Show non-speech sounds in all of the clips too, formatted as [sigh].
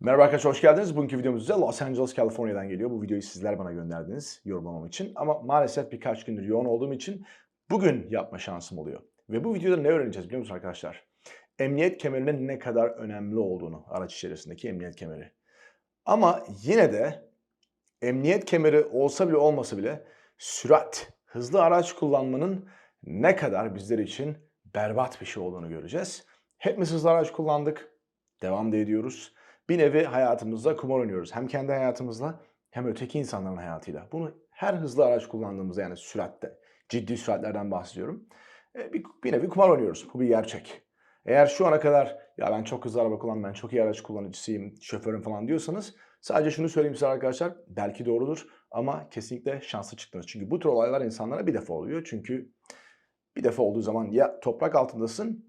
Merhaba arkadaşlar hoş geldiniz. Bugünkü videomuz size Los Angeles, California'dan geliyor. Bu videoyu sizler bana gönderdiniz yorumlamam için. Ama maalesef birkaç gündür yoğun olduğum için bugün yapma şansım oluyor. Ve bu videoda ne öğreneceğiz biliyor musunuz arkadaşlar? Emniyet kemerinin ne kadar önemli olduğunu, araç içerisindeki emniyet kemeri. Ama yine de emniyet kemeri olsa bile olmasa bile sürat, hızlı araç kullanmanın ne kadar bizler için berbat bir şey olduğunu göreceğiz. Hepimiz hızlı araç kullandık, devam da ediyoruz. Bir nevi hayatımızda kumar oynuyoruz. Hem kendi hayatımızla hem öteki insanların hayatıyla. Bunu her hızlı araç kullandığımızda yani süratte, ciddi süratlerden bahsediyorum. E, Bir, bir nevi kumar oynuyoruz. Bu bir gerçek. Eğer şu ana kadar ya ben çok hızlı araba kullandım, ben çok iyi araç kullanıcısıyım, şoförüm falan diyorsanız sadece şunu söyleyeyim size arkadaşlar. Belki doğrudur ama kesinlikle şanslı çıktınız. Çünkü bu tür olaylar insanlara bir defa oluyor. Çünkü bir defa olduğu zaman ya toprak altındasın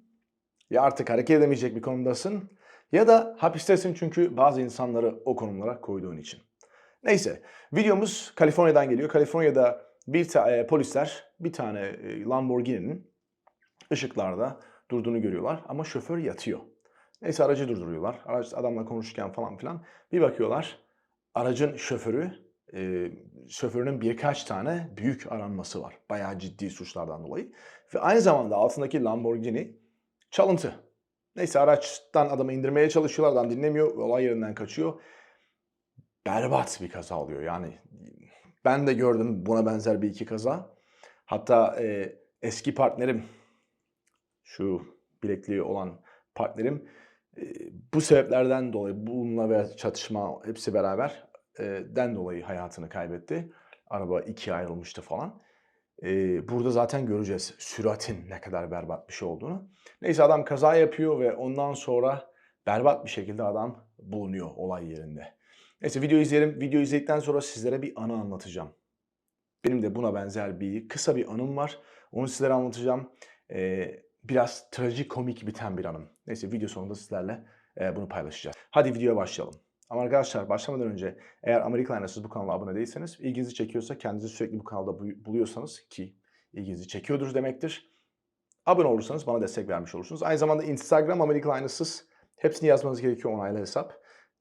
ya artık hareket edemeyecek bir konumdasın ya da hapistesin çünkü bazı insanları o konumlara koyduğun için. Neyse videomuz Kaliforniya'dan geliyor. Kaliforniya'da bir e, polisler bir tane e, Lamborghini'nin ışıklarda durduğunu görüyorlar ama şoför yatıyor. Neyse aracı durduruyorlar. Araç adamla konuşurken falan filan bir bakıyorlar aracın şoförü e, şoförünün birkaç tane büyük aranması var. Bayağı ciddi suçlardan dolayı. Ve aynı zamanda altındaki Lamborghini çalıntı. Neyse araçtan adamı indirmeye çalışıyorlar. Adam dinlemiyor. Olay yerinden kaçıyor. Berbat bir kaza oluyor. Yani ben de gördüm buna benzer bir iki kaza. Hatta e, eski partnerim şu bilekliği olan partnerim e, bu sebeplerden dolayı bununla ve çatışma hepsi beraber e, den dolayı hayatını kaybetti. Araba ikiye ayrılmıştı falan. E, burada zaten göreceğiz süratin ne kadar berbat bir şey olduğunu. Neyse adam kaza yapıyor ve ondan sonra berbat bir şekilde adam bulunuyor olay yerinde. Neyse video izleyelim. Video izledikten sonra sizlere bir anı anlatacağım. Benim de buna benzer bir kısa bir anım var. Onu sizlere anlatacağım. Ee, biraz trajikomik biten bir anım. Neyse video sonunda sizlerle e, bunu paylaşacağız. Hadi videoya başlayalım. Ama arkadaşlar başlamadan önce eğer Aynasız bu kanala abone değilseniz ilginizi çekiyorsa kendinizi sürekli bu kanalda bu- buluyorsanız ki ilginizi çekiyordur demektir. Abone olursanız bana destek vermiş olursunuz. Aynı zamanda Instagram Amerikan Aynasız hepsini yazmanız gerekiyor onaylı hesap.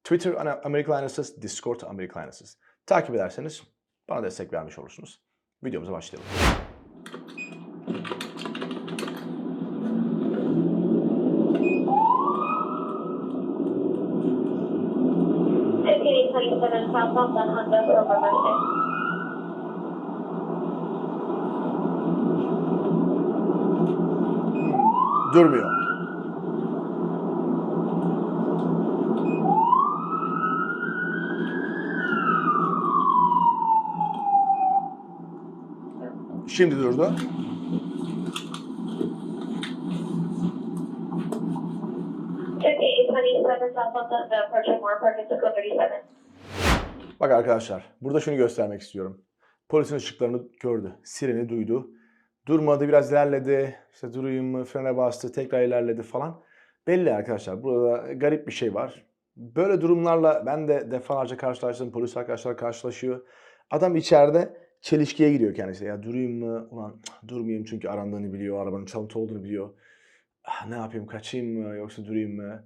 Twitter Amerikan Aynasız, Discord Amerikan Aynasız. Takip ederseniz bana destek vermiş olursunuz. Videomuza başlayalım. Durmuyor. Şimdi durdu. Bak arkadaşlar, burada şunu göstermek istiyorum. Polisin ışıklarını gördü, sireni duydu. Durmadı, biraz ilerledi. İşte durayım mı, frene bastı, tekrar ilerledi falan. Belli arkadaşlar, burada garip bir şey var. Böyle durumlarla ben de defalarca karşılaştım, polis arkadaşlar karşılaşıyor. Adam içeride çelişkiye giriyor kendisi. Ya durayım mı? Ulan durmayayım çünkü arandığını biliyor, arabanın çalıntı olduğunu biliyor. Ah, ne yapayım, kaçayım mı yoksa durayım mı?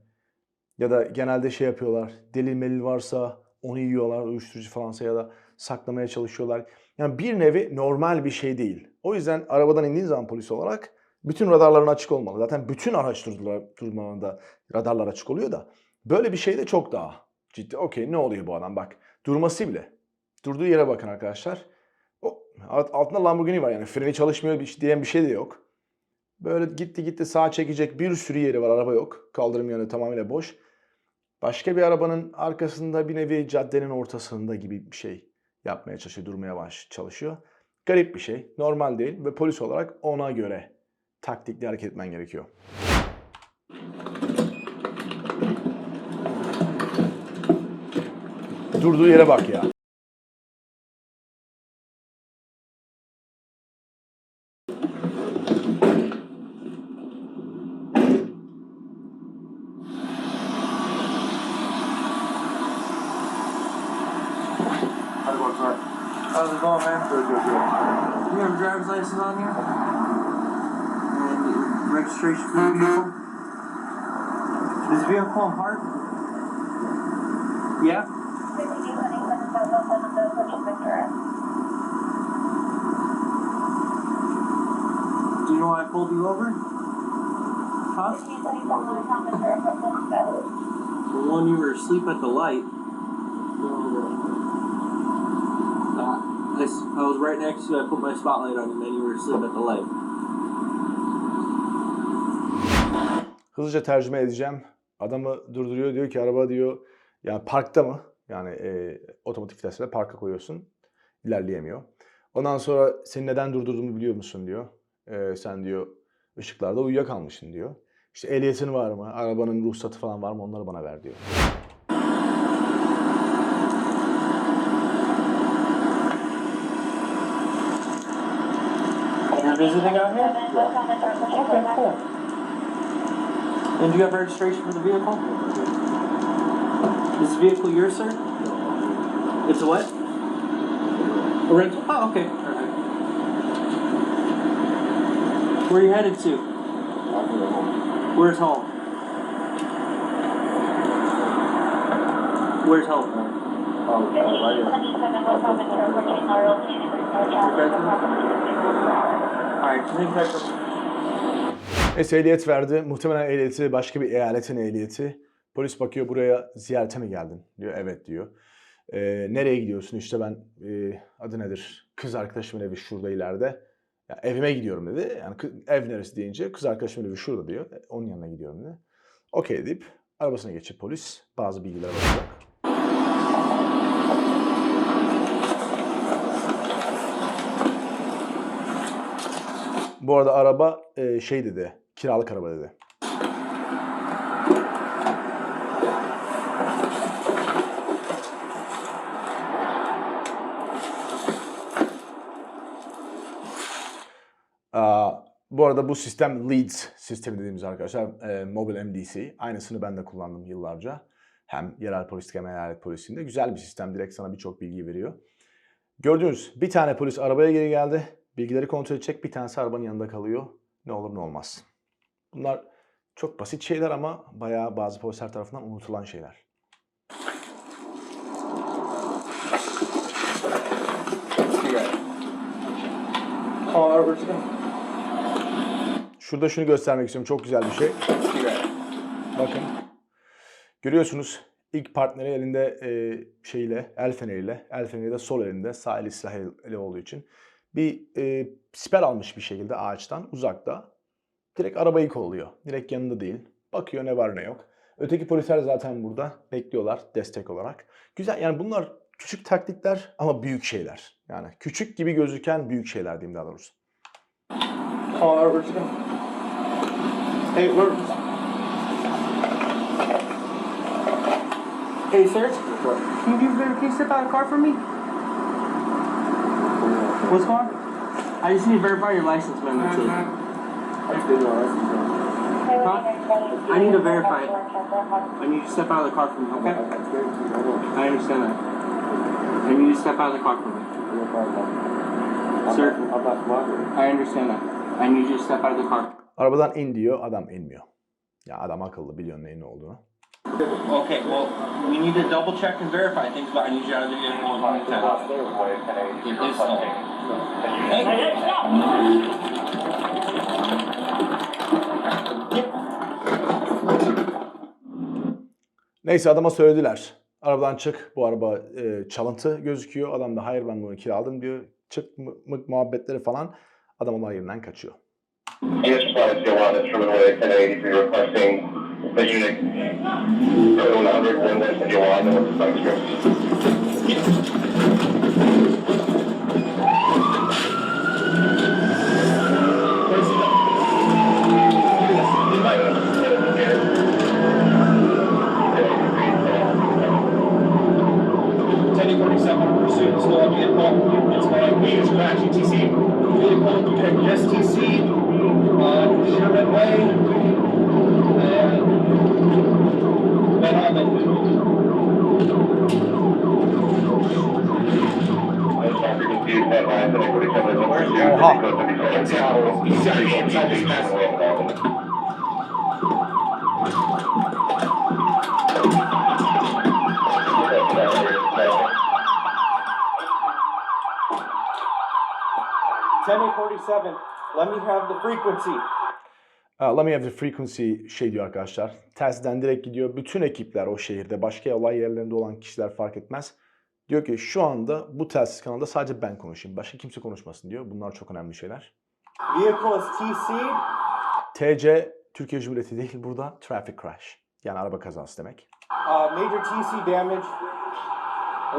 Ya da genelde şey yapıyorlar. Delil melil varsa onu yiyorlar. Uyuşturucu falansa ya da saklamaya çalışıyorlar. Yani bir nevi normal bir şey değil. O yüzden arabadan indiğin zaman polis olarak bütün radarların açık olmalı. Zaten bütün araç durmalarında radarlar açık oluyor da. Böyle bir şey de çok daha ciddi. Okey ne oluyor bu adam bak. Durması bile. Durduğu yere bakın arkadaşlar. O, alt- altında Lamborghini var yani freni çalışmıyor bir- diyen bir şey de yok. Böyle gitti gitti sağa çekecek bir sürü yeri var araba yok. Kaldırım yanı tamamıyla boş. Başka bir arabanın arkasında bir nevi caddenin ortasında gibi bir şey yapmaya çalışıyor, durmaya baş çalışıyor. Garip bir şey, normal değil ve polis olarak ona göre taktikli hareket etmen gerekiyor. Durduğu yere bak ya. How's it going, man? Good, good, good. You have a driver's license on you? And registration for the mm-hmm. vehicle? Is the vehicle in park? Yeah? Fifteen twenty-seven South Los Angeles, approaching Ventura. Do you know why I pulled you over? Huh? Fifteen twenty-seven South Ventura, approaching Ventura. The one you were asleep at the light. I, I was right next to you. I put my spotlight on you, man. You were asleep at the light. Hızlıca tercüme edeceğim. Adamı durduruyor diyor ki araba diyor yani parkta mı? Yani e, otomatik vitesle parka koyuyorsun. İlerleyemiyor. Ondan sonra seni neden durdurduğumu biliyor musun diyor. E, sen diyor ışıklarda uyuyakalmışsın diyor. İşte ehliyetin var mı? Arabanın ruhsatı falan var mı? Onları bana ver diyor. Visiting out here? Seven West San Okay, cool. And do you have registration for the vehicle? Is the vehicle yours, sir? It's a what? A rental? Oh, okay. Alright. Where are you headed to? Where's home? Where's home? Oh, right here. Neyse ehliyet verdi. Muhtemelen ehliyeti başka bir eyaletin ehliyeti. Polis bakıyor buraya ziyarete mi geldin? Diyor evet diyor. "Ee, nereye gidiyorsun? İşte ben e, adı nedir? Kız arkadaşımın evi şurada ileride. Ya, evime gidiyorum dedi. Yani ev neresi deyince kız arkadaşımın evi şurada diyor. Onun yanına gidiyorum dedi. Okey deyip arabasına geçip polis bazı bilgiler alacak. Bu arada araba e, şey dedi. Kiralık araba dedi. Bu arada bu sistem Leads sistemi dediğimiz arkadaşlar. E, Mobile MDC. Aynısını ben de kullandım yıllarca. Hem yerel polis hem eyalet polisinde. Güzel bir sistem. Direkt sana birçok bilgi veriyor. Gördüğünüz bir tane polis arabaya geri geldi. Bilgileri kontrol edecek. Bir tanesi arabanın yanında kalıyor. Ne olur ne olmaz. Bunlar çok basit şeyler ama bayağı bazı polisler tarafından unutulan şeyler. Şurada şunu göstermek istiyorum. Çok güzel bir şey. Bakın. Görüyorsunuz ilk partneri elinde e, şeyle, el feneriyle, el feneri de sol elinde, sağ eli silah eli olduğu için bir e, siper almış bir şekilde ağaçtan uzakta. Direkt arabayı kolluyor. Direkt yanında değil. Bakıyor ne var ne yok. Öteki polisler zaten burada bekliyorlar destek olarak. Güzel yani bunlar küçük taktikler ama büyük şeyler. Yani küçük gibi gözüken büyük şeyler diyeyim daha doğrusu. Oh? Hey, where? Hey, sir. Can you do a can you step out of the car for me? What's going on? I just need to verify your license, man. That's it. I right. I need to verify it. I need you to step out of the car for me, okay? I understand that. I need you to step out of the car for me. Sir. I understand that. I need you to step out of the car. Arabadan in diyor, adam inmiyor. Ya adam akıllı biliyor neyin ne olduğunu. Okay, well, we need to double check and verify things, but I need you out of the vehicle one more time. Please stop. Hey, Neyse adama söylediler. Arabadan çık. Bu araba e, çalıntı gözüküyor. Adam da hayır ben bunu kiraladım diyor. Çık mı, mı- muhabbetleri falan. Adam onlar yerinden kaçıyor. Yes, responded to one terminal at 1083 requesting the unit for 100 and then send you on and what's the script. потенциалу взявшим за бизнес-логом. Ten eight forty seven. Let me have the frequency. Let me have the frequency şey diyor arkadaşlar. Tersten direkt gidiyor. Bütün ekipler o şehirde başka olay yerlerinde olan kişiler fark etmez. Diyor ki şu anda bu telsiz kanalda sadece ben konuşayım. Başka kimse konuşmasın diyor. Bunlar çok önemli şeyler. Vehicle is TC. TC Türkiye Cumhuriyeti değil burada traffic crash. Yani araba kazası demek. Uh, major TC damage.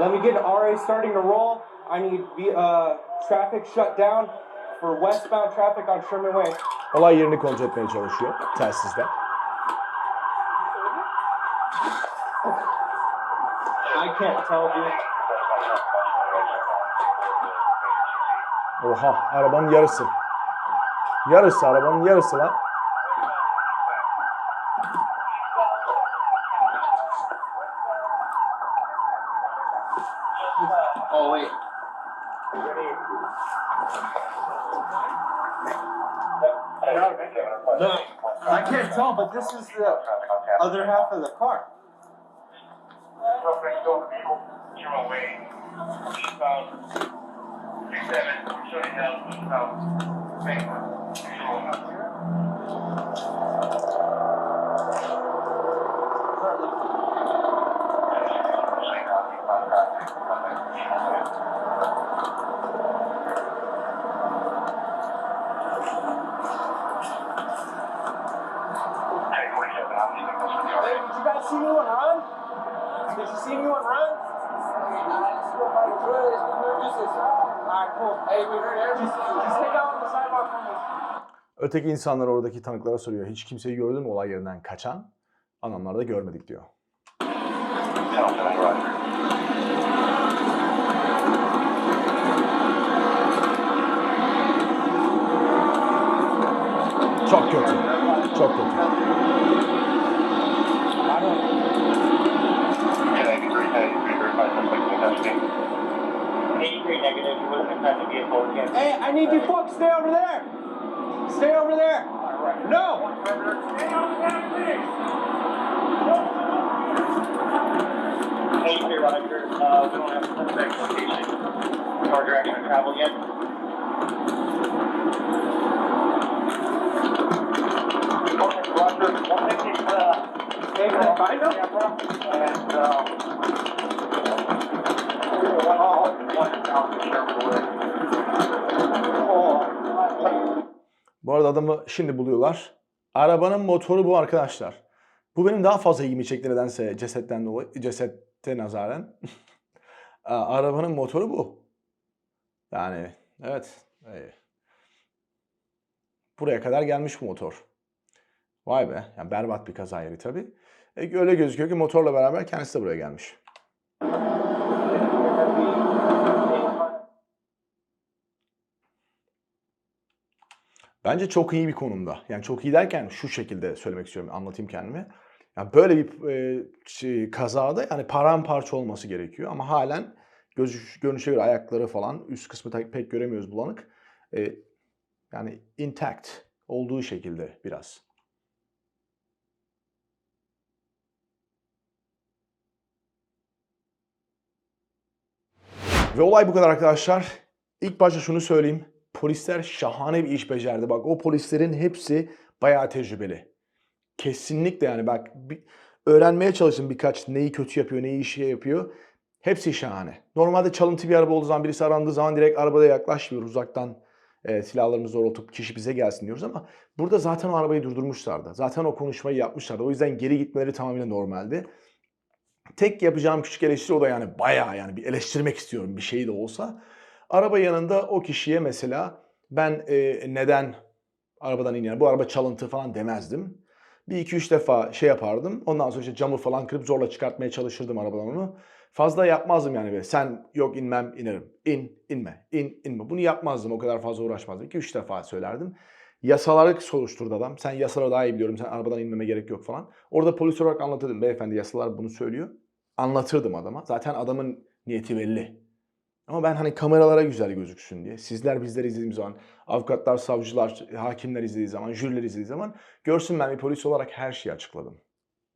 Let me get RA starting to roll. I need be, uh, traffic shut down for westbound traffic on Sherman Way. Olay yerini kontrol etmeye çalışıyor telsizde. I can't tell, dude. Oha arabanın yarısı. Yarısı arabanın yarısı lan. Oh, wait. No, I can't tell, but this is the other half of the car. Zero way, eastbound, six seven, shutting down eastbound, Bangor, Alright, cool. Hey, just, just stay down on the sidewalk for me. Öteki insanlar oradaki tanıklara soruyor. Hiç kimseyi gördün mü olay yerinden kaçan? Adamlar da görmedik diyor. Çok kötü. Çok kötü. Hey, I need you folks stay over there. Stay over there. No. Eighty-three Roger, uh, we don't have a suspect location, nor direction of travel yet. Roger, one thing is, uh, Hey, can I find them? and, um, one, one down Sherman Way. Bu arada adamı şimdi buluyorlar. Arabanın motoru bu arkadaşlar. Bu benim daha fazla ilgimi çekti nedense cesetten dolayı, cesette nazaren. [laughs] Arabanın motoru bu. Yani evet. e, Buraya kadar gelmiş bu motor. Vay be. Yani berbat bir kaza yeri tabii. E, öyle gözüküyor ki motorla beraber kendisi de buraya gelmiş. Bence çok iyi bir konumda. Yani çok iyi derken şu şekilde söylemek istiyorum, anlatayım kendimi. Yani böyle bir e, şey, kazada yani paramparça olması gerekiyor ama halen göz, görünüşe göre ayakları falan üst kısmı pek göremiyoruz bulanık. E, yani intact olduğu şekilde biraz. Ve olay bu kadar arkadaşlar. İlk başta şunu söyleyeyim. Polisler şahane bir iş becerdi. Bak o polislerin hepsi bayağı tecrübeli. Kesinlikle yani bak bir, öğrenmeye çalıştım birkaç neyi kötü yapıyor, neyi iyi şey yapıyor. Hepsi şahane. Normalde çalıntı bir araba olduğu zaman birisi arandığı zaman direkt arabaya yaklaşmıyoruz uzaktan e, silahlarımızı doğrultup kişi bize gelsin diyoruz ama burada zaten o arabayı durdurmuşlardı. Zaten o konuşmayı yapmışlardı. O yüzden geri gitmeleri tamamen normaldi. Tek yapacağım küçük eleştiri o da yani bayağı yani bir eleştirmek istiyorum bir şey de olsa. Araba yanında o kişiye mesela ben e, neden arabadan iniyorum, bu araba çalıntı falan demezdim. Bir iki üç defa şey yapardım. Ondan sonra işte camı falan kırıp zorla çıkartmaya çalışırdım arabadan onu. Fazla yapmazdım yani böyle. Sen yok inmem inerim. İn, inme, in, inme. Bunu yapmazdım. O kadar fazla uğraşmazdım. İki üç defa söylerdim. Yasaları soruşturdu adam. Sen yasaları daha iyi biliyorum. Sen arabadan inmeme gerek yok falan. Orada polis olarak anlatırdım. Beyefendi yasalar bunu söylüyor. Anlatırdım adama. Zaten adamın niyeti belli. Ama ben hani kameralara güzel gözüksün diye. Sizler bizleri izlediğim zaman, avukatlar, savcılar, hakimler izlediği zaman, jüriler izlediği zaman görsün ben bir polis olarak her şeyi açıkladım.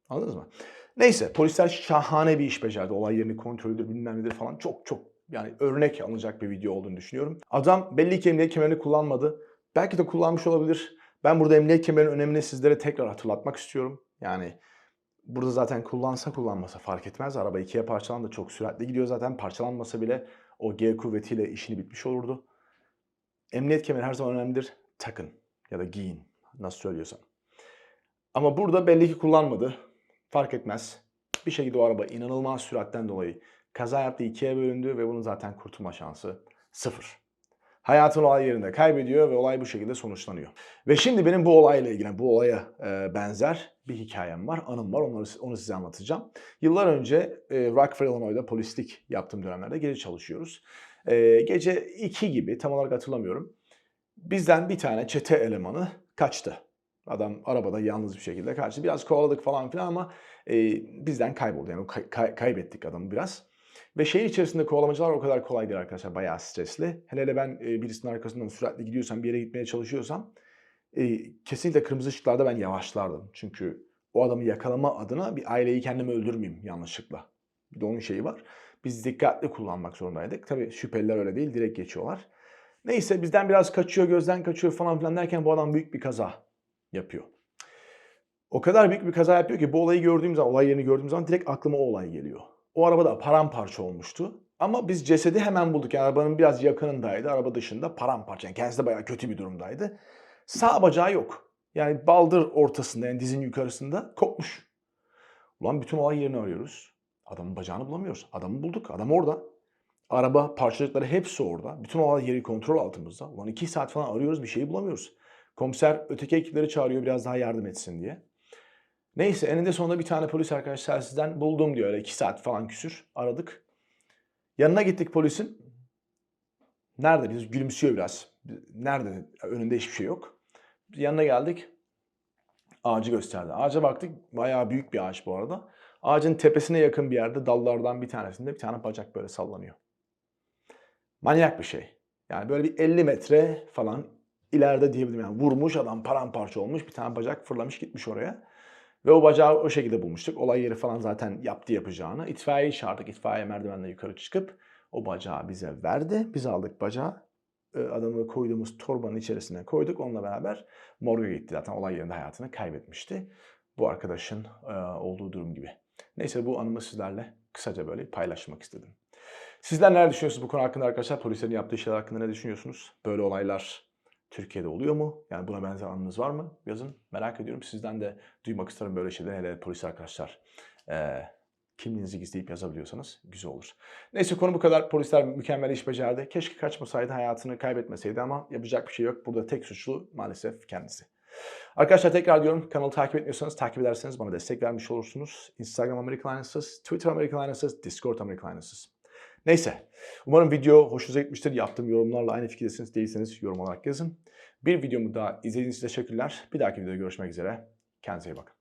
Anladınız mı? Neyse polisler şahane bir iş becerdi. Olay yerini kontrolüdür bilmem nedir falan. Çok çok yani örnek alınacak bir video olduğunu düşünüyorum. Adam belli ki emniyet kemerini kullanmadı. Belki de kullanmış olabilir. Ben burada emniyet kemerinin önemini sizlere tekrar hatırlatmak istiyorum. Yani burada zaten kullansa kullanmasa fark etmez. Araba ikiye parçalandı. Çok süratli gidiyor zaten. Parçalanmasa bile o G kuvvetiyle işini bitmiş olurdu. Emniyet kemeri her zaman önemlidir. Takın ya da giyin. Nasıl söylüyorsam. Ama burada belli ki kullanmadı. Fark etmez. Bir şekilde o araba inanılmaz süratten dolayı kaza yaptı, ikiye bölündü ve bunun zaten kurtulma şansı sıfır. Hayatını olay yerinde kaybediyor ve olay bu şekilde sonuçlanıyor. Ve şimdi benim bu olayla ilgili, bu olaya e, benzer bir hikayem var, anım var. Onları, onu size anlatacağım. Yıllar önce e, Rockford, Illinois'da polislik yaptığım dönemlerde gece çalışıyoruz. E, gece 2 gibi, tam olarak hatırlamıyorum. Bizden bir tane çete elemanı kaçtı. Adam arabada yalnız bir şekilde kaçtı. Biraz kovaladık falan filan ama e, bizden kayboldu. Yani kay- kay- kaybettik adamı biraz. Ve şehir içerisinde kovalamacılar o kadar kolay değil arkadaşlar. Bayağı stresli. Hele hele ben e, birisinin arkasından süratli gidiyorsam, bir yere gitmeye çalışıyorsam e, kesinlikle kırmızı ışıklarda ben yavaşlardım. Çünkü o adamı yakalama adına bir aileyi kendimi öldürmeyeyim yanlışlıkla. Bir de onun şeyi var. Biz dikkatli kullanmak zorundaydık. Tabii şüpheliler öyle değil. Direkt geçiyorlar. Neyse bizden biraz kaçıyor, gözden kaçıyor falan filan derken bu adam büyük bir kaza yapıyor. O kadar büyük bir kaza yapıyor ki bu olayı gördüğüm zaman, olay yerini gördüğüm zaman direkt aklıma o olay geliyor. O araba da paramparça olmuştu. Ama biz cesedi hemen bulduk. Yani arabanın biraz yakınındaydı. Araba dışında paramparça. Yani kendisi de bayağı kötü bir durumdaydı. Sağ bacağı yok. Yani baldır ortasında yani dizin yukarısında kopmuş. Ulan bütün olay yerini arıyoruz. Adamın bacağını bulamıyoruz. Adamı bulduk. Adam orada. Araba parçacıkları hepsi orada. Bütün olay yeri kontrol altımızda. Ulan iki saat falan arıyoruz bir şeyi bulamıyoruz. Komiser öteki ekipleri çağırıyor biraz daha yardım etsin diye. Neyse eninde sonunda bir tane polis arkadaş telsizden buldum diyor. Öyle iki saat falan küsür aradık. Yanına gittik polisin. Nerede? Biz gülümsüyor biraz. Nerede? Önünde hiçbir şey yok. Yanına geldik. Ağacı gösterdi. Ağaca baktık. Bayağı büyük bir ağaç bu arada. Ağacın tepesine yakın bir yerde dallardan bir tanesinde bir tane bacak böyle sallanıyor. Manyak bir şey. Yani böyle bir 50 metre falan ileride diyebilirim. Yani vurmuş adam paramparça olmuş. Bir tane bacak fırlamış gitmiş oraya. Ve o bacağı o şekilde bulmuştuk. Olay yeri falan zaten yaptı yapacağını. İtfaiyeyi çağırdık. İtfaiye merdivenle yukarı çıkıp o bacağı bize verdi. Biz aldık bacağı. e, Adamı koyduğumuz torbanın içerisine koyduk. Onunla beraber morga gitti. Zaten olay yerinde hayatını kaybetmişti. Bu arkadaşın e, olduğu durum gibi. Neyse bu anımı sizlerle kısaca böyle paylaşmak istedim. Sizler neler düşünüyorsunuz bu konu hakkında arkadaşlar? Polislerin yaptığı şeyler hakkında ne düşünüyorsunuz? Böyle olaylar Türkiye'de oluyor mu? Yani buna benzer anınız var mı? Yazın. Merak ediyorum. Sizden de duymak isterim böyle şeyler. Hele polis arkadaşlar. Ee, kimliğinizi gizleyip yazabiliyorsanız güzel olur. Neyse konu bu kadar. Polisler mükemmel iş becerdi. Keşke kaçmasaydı, hayatını kaybetmeseydi ama yapacak bir şey yok. Burada tek suçlu maalesef kendisi. Arkadaşlar tekrar diyorum kanalı takip etmiyorsanız takip ederseniz bana destek vermiş olursunuz. Instagram American Twitter American Discord American. Neyse. Umarım video hoşunuza gitmiştir. Yaptığım yorumlarla aynı fikirdesiniz değilseniz yorum olarak yazın. Bir videomu daha izlediğiniz için teşekkürler. Bir dahaki videoda görüşmek üzere. Kendinize iyi bakın.